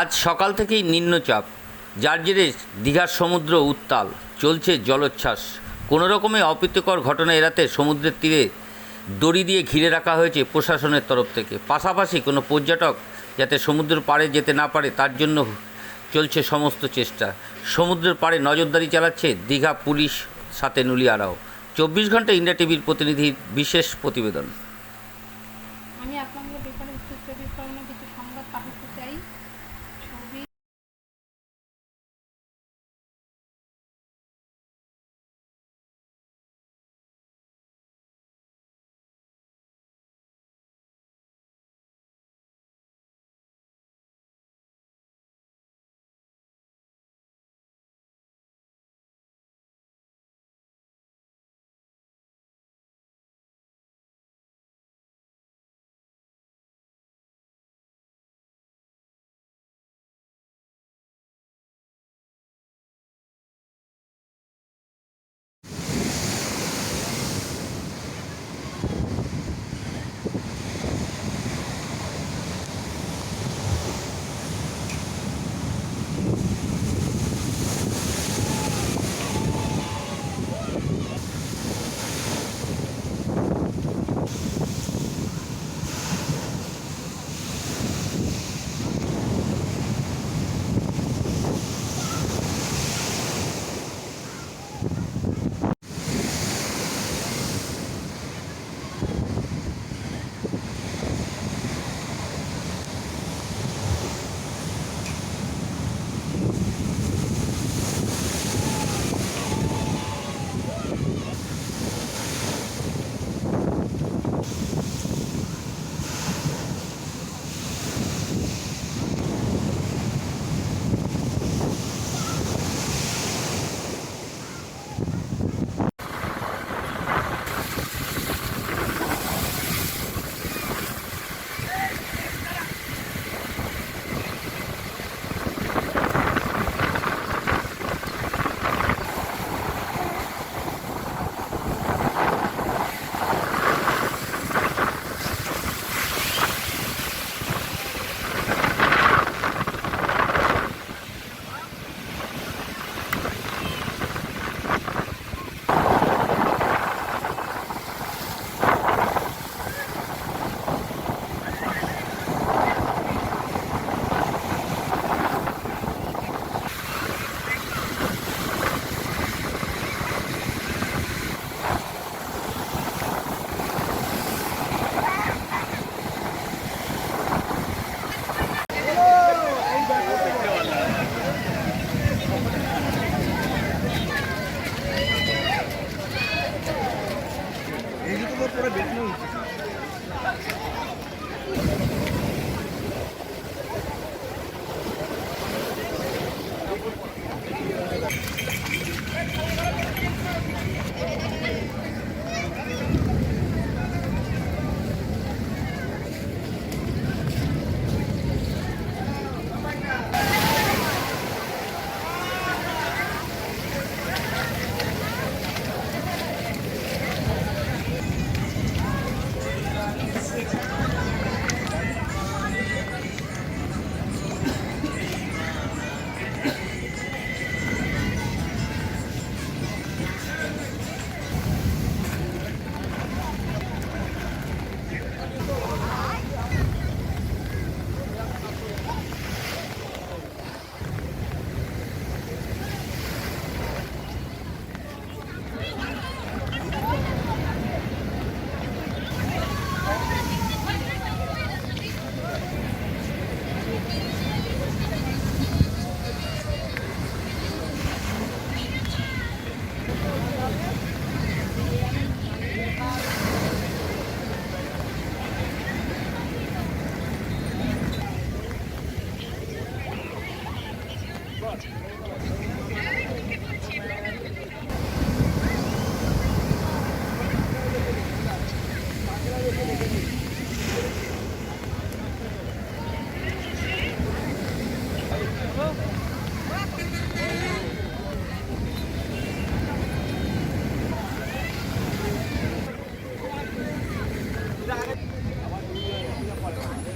আজ সকাল থেকেই নিম্নচাপ। যার জেরে দীঘার সমুদ্র উত্তাল, চলছে জলোচ্ছ্বাস। কোনো রকমে অপ্রীতিকর ঘটনা এড়াতে সমুদ্রের তীরে দড়ি দিয়ে ঘিরে রাখা হয়েছে প্রশাসনের তরফ থেকে। পাশাপাশি কোনো পর্যটক যাতে সমুদ্রের পাড়ে যেতে না পারে, তার জন্য চলছে সমস্ত চেষ্টা। সমুদ্রের পাড়ে নজরদারি চালাচ্ছে দীঘা পুলিশ সাথে নুলিয়ারাও। চব্বিশ ঘণ্টা ইন্ডিয়া টিভির প্রতিনিধির বিশেষ প্রতিবেদন। আমি আপনাদের ব্যাপারে কিছু সংবাদ পাঠাতে চাই।